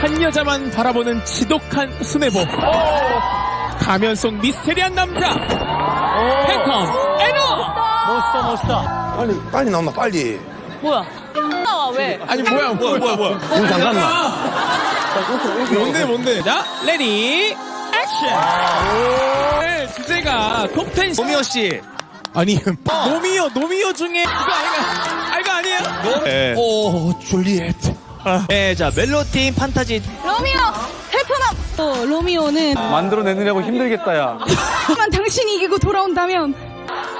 한 여자만 바라보는 지독한 스네보. 가면 속 미스테리한 남자. 팬텀 에너. 멋있다 멋있다 빨리 빨리 나온다 빨리 뭐야? 나와 왜? 아니 뭐야 뭐야 뭐야 뭐야. 문 잠갔나 뭔데 뭔데? 자 레디 액션. 오늘 주제가 톱10 노미호 씨 아니 노미오 노미오 중에 이거 아이가 아 이거 아니에요? 네. 오 줄리엣 네, 자 멜로팀 판타지 로미오 베트남 어, 로미오는 만들어내느라고 힘들겠다, 야. 하지만 당신이 이기고 돌아온다면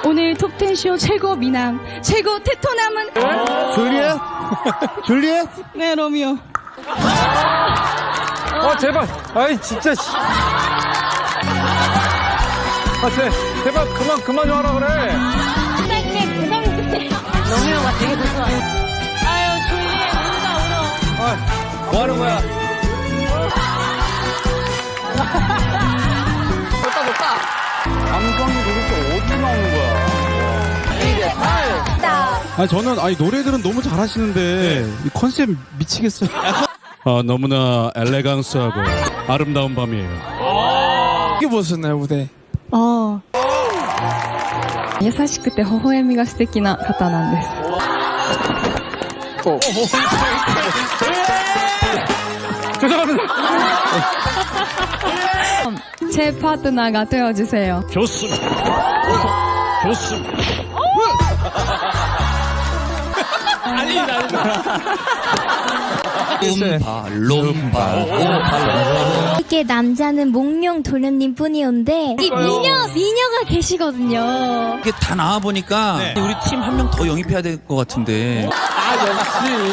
오늘 톱텐쇼 최고 미남 최고 테토남은 줄리엣 줄리엣 네 로미오 아, 제발. 아이, 진짜, 씨. 아, 제, 제발, 그만, 그만 좀 하라 그래. 로미오가 되게 무서워 어. 아, 뭐 하는 거야? 좋다 좋다. 방송이 도대체 어디 나오는 거야? 아 저는 아니 노래들은 너무 잘하시는데 이 컨셉 미치겠어요. 아 너무나 엘레강스하고 아름다운 밤이에요. 이게 보셨나요 무대? ああ優しくて微笑みが素敵な方なんです 제 파트너가 되어주세요. 아니 나는 이게 남자는 몽룡 도련님 뿐이었는데 이 미녀 미녀가 계시거든요. 이게 다 나와 보니까 우리 팀 한 명 더 영입해야 될 것 같은데.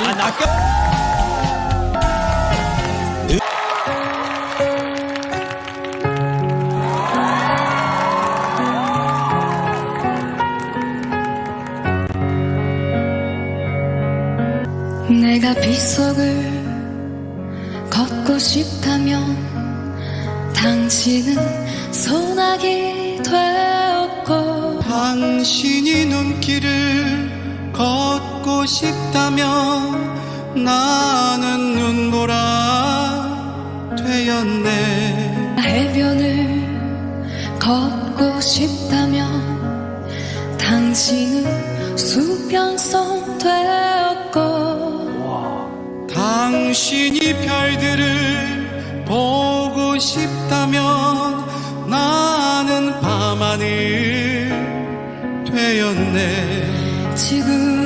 내가 당신은 소나기 되었고 당신이 눈길을 걷고 싶다면 나는 눈보라 되었네. 해변을 걷고 싶다면 당신은 수평선 되었고 당신이 별들을 보고 싶다면 나는 밤하늘 되었네. 지금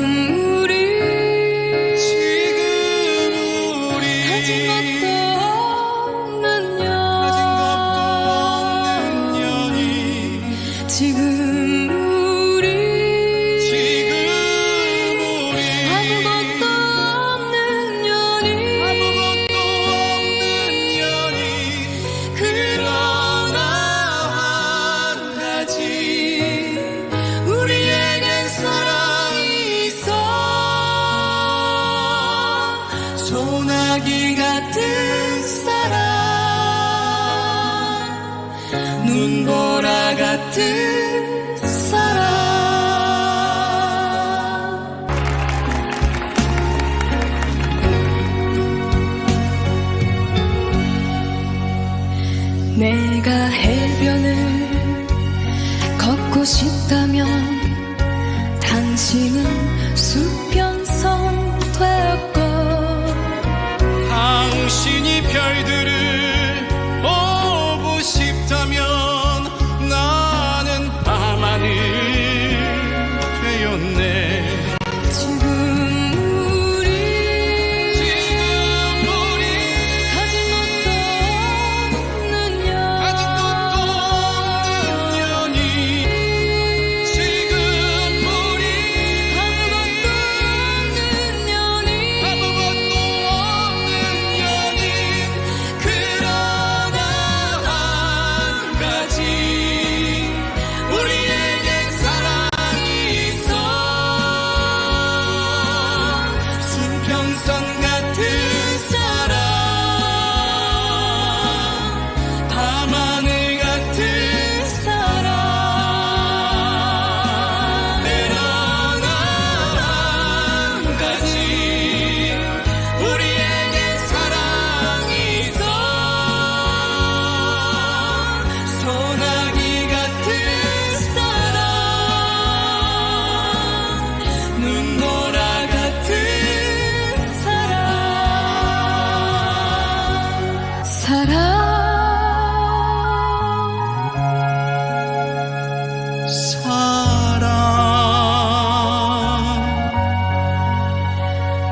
소나기 같은 사랑 눈보라 같은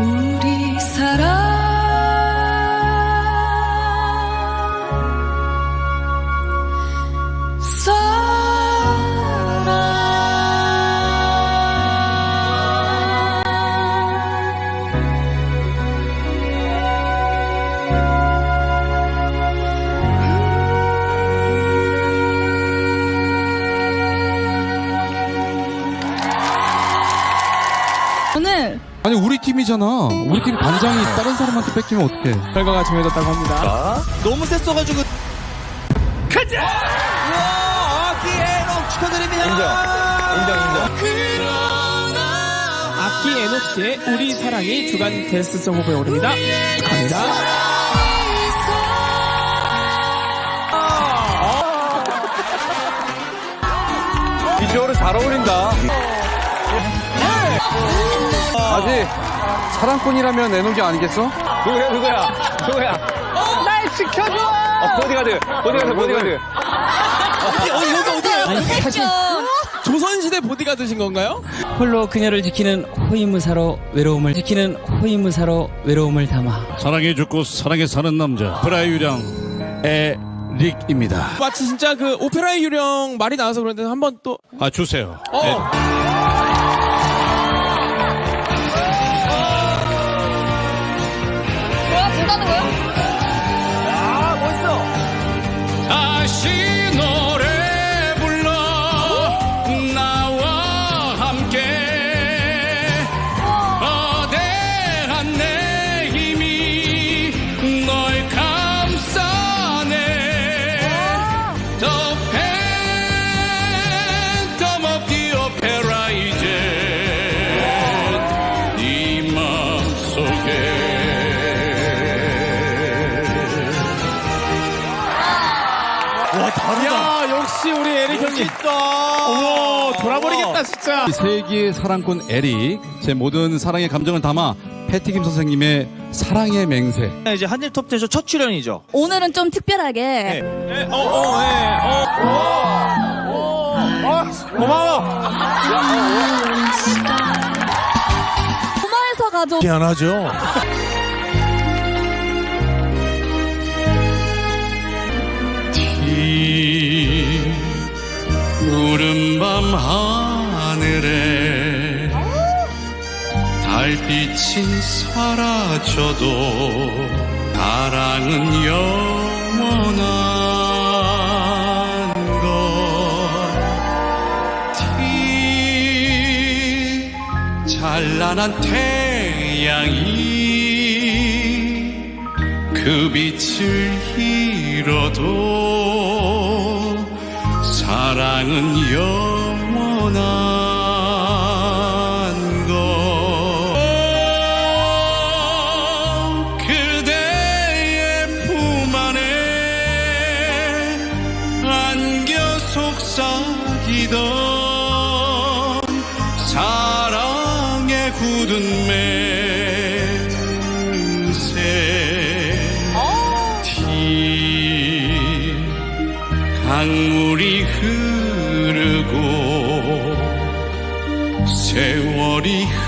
우리 사랑. 아니 우리 팀이잖아. 우리 팀 반장이 다른 사람한테 뺏기면 어떡해? 결과가 정해졌다고 합니다. 너무 셌어가지고. 가자! 우와, 아기에롱 축하드립니다. 악기 에녹 씨의 우리 사랑이 주간 게스트송 후보에 오릅니다. 축하합니다. 비주얼은 잘 어울린다. 아직 사랑꾼이라면 내놓은 게 아니겠어? 누구야, 누구야, 누구야? 날 지켜줘! 어, 보디가드, 보디가드, 보디가드. 어디, 어디, 여기 어디예요? 아니, 사실 조선시대 보디가드신 건가요? 홀로 그녀를 지키는 호위무사로 외로움을 지키는 호위무사로 외로움을 담아 사랑해 죽고 사랑해 사는 남자 브라유량 에 릭입니다. 마치 진짜 그 오페라의 유령 말이 나와서 그런데 한번 또 아 주세요. 어. 네. 다시 형님 오 돌아버리겠다 진짜 이 세기의 사랑꾼 에릭 제 모든 사랑의 감정을 담아 패티 김 선생님의 사랑의 맹세. 이제 한일 톱텐쇼 첫 출연이죠. 오늘은 좀 특별하게 네, 어, 어, 예, 어. 고마워! 고마워서 가져 미안하죠. 이 구름밤 하늘에 달빛이 사라져도 사랑은 영원한 것. 티 찬란한 태양이 그 빛을 잃어도 사랑은 영원한 것. 그대의 품 안에 안겨 속삭이던 사랑의 굳은 맹세. 티 강물이 세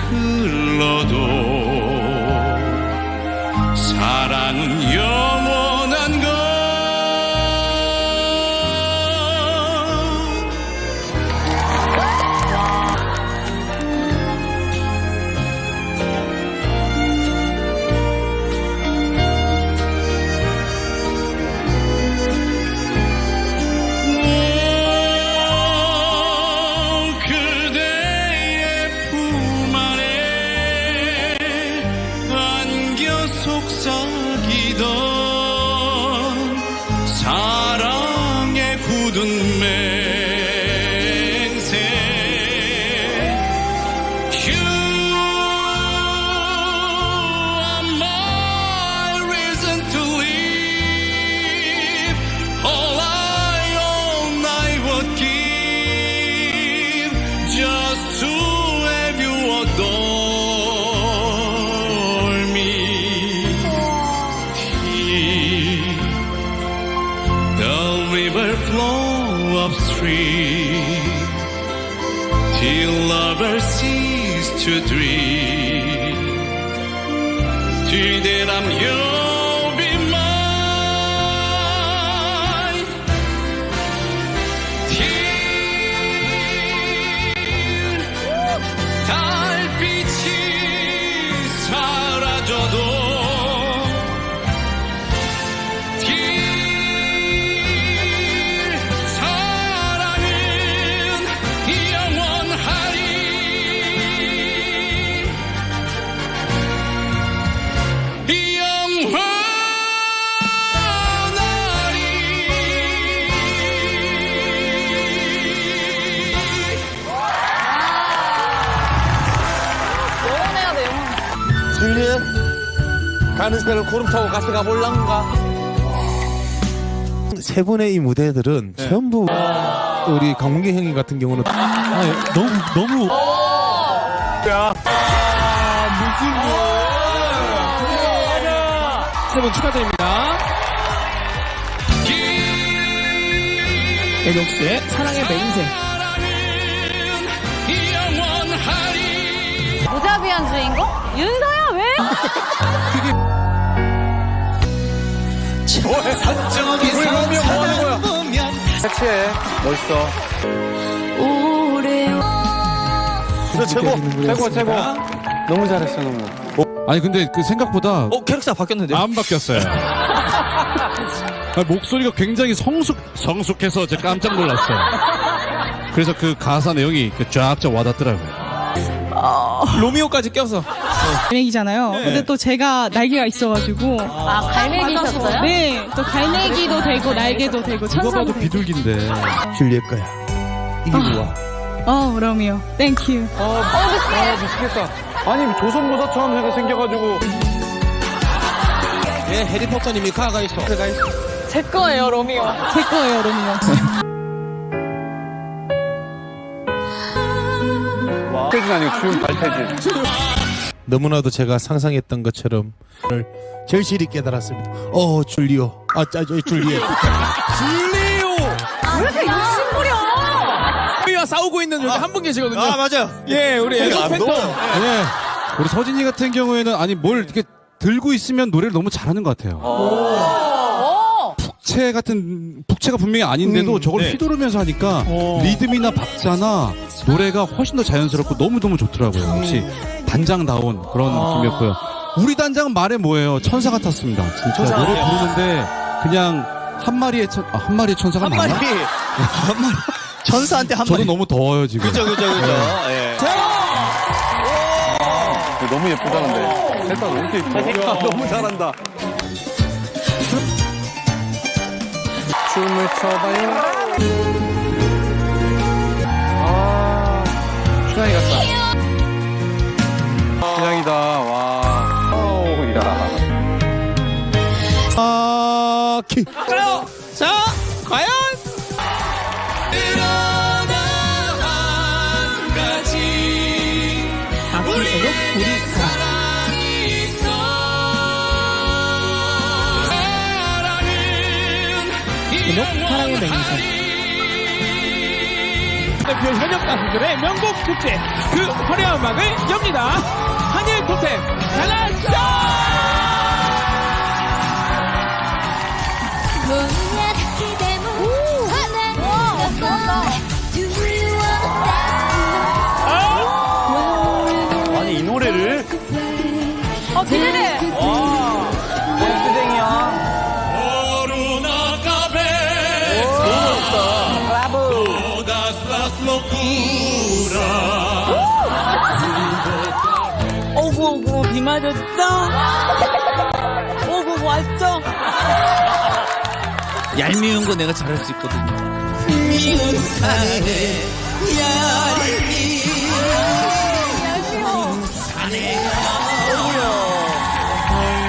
cease to dream. Tu deram. 가는 새를 구름 타고 같이 가볼란가? 세 분의 이 무대들은 전부 우리 강문기 형님 같은 경우는 아, 너무 너무 세 분 축하드립니다. 애녹 씨의 사랑의 맹세. 무자비한 주인공? 윤서야 왜? 섹시해. 멋있어. 최고 최고, 최고. 너무 잘했어, 너무. 아니 근데 그 생각보다 어, 캐릭터 바뀌었는데요? 안 바뀌었어요. 아, 목소리가 굉장히 성숙 성숙해서 제가 깜짝 놀랐어요. 그래서 그 가사 내용이 그 쫙쫙 와닿더라고요. 로미오까지 껴서. 갈매기잖아요. 근데 또 제가 날개가 있어가지고. 아, 갈매기셨어요? 네, 또 갈매기도 되고 날개도 되고 누가 천사도 봐도 되고. 비둘기인데. 줄리엣 거야 이게 뭐야 어, 그럼요. 땡큐. 아, 미치겠다. 아니, 조선모사처럼 제가 생겨가지고. 예, 해리포터님이 가가 있어. 가가 있어. 제 거예요, 로미오. 제 거예요, 로미오. 태진 아니고 주윤 발태진. 너무나도 제가 상상했던 것처럼 절실히 깨달았습니다. 어 줄리오. 아 짜, 저, 줄리엣 로미오와 싸우고 있는 여기 한 분 계시거든요. 아, 맞아요. 예, 우리 애녹 팬텀. 네. 우리 서진이 같은 경우에는 아니 뭘 이렇게 들고 있으면 노래를 너무 잘하는 것 같아요. 북채 같은 북채가 분명히 아닌데도 저걸 휘두르면서 하니까 리듬이나 박자나 노래가 훨씬 더 자연스럽고 너무 너무 좋더라고요. 역시 단장다운 그런 느낌이었고요. 우리 단장은 말해 뭐예요? 천사 같았습니다. 진짜 노래 부르는데 그냥 한 마리의 천, 아, 한 마리의 천사가 한 맞나? 마리. 한 마리. 천사한테 한 저도 마리. 너무 더워요 지금. 그죠, 그죠, 그죠. 예. 너무 예쁘다, 근데. 됐다, 너무 예뻐. 야, 너무 잘한다. 춤을 춰봐요. 춘향이 같다. 춘향이다, 와. 어우, 야. 아 키. 가요. 자, 과연 일어나 한 가지 악기 애녹 우리 사랑. 사랑의 맹세. 대표 현역 가수들의 명곡 축제 그 화려한 음악을 엽니다. 한일 토템 갈라쇼! 아니, 이 노래를? 어, 맞았어? 오구, 왔죠? 얄미운 거 내가 잘할 수 있거든요.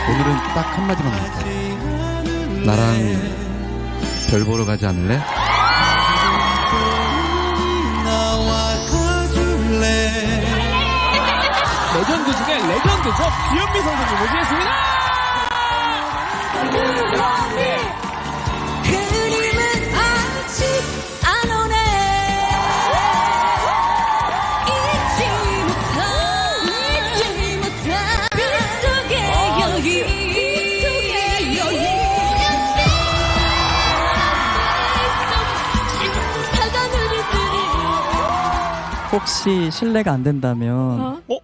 오늘은 딱 한마디만 할게요. 나랑 별 보러 가지 않을래? 레전드 중에 레전드죠. 주현미 선생님 모시겠습니다. 그림은 아직 안 오네 잊지 못한 잊지 못한 빗속의 여인 빗속의 여인 바다 눈이 뜨는 혹시 실례가 안 된다면 어?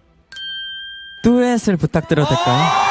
듀엣을 부탁드려도 될까요?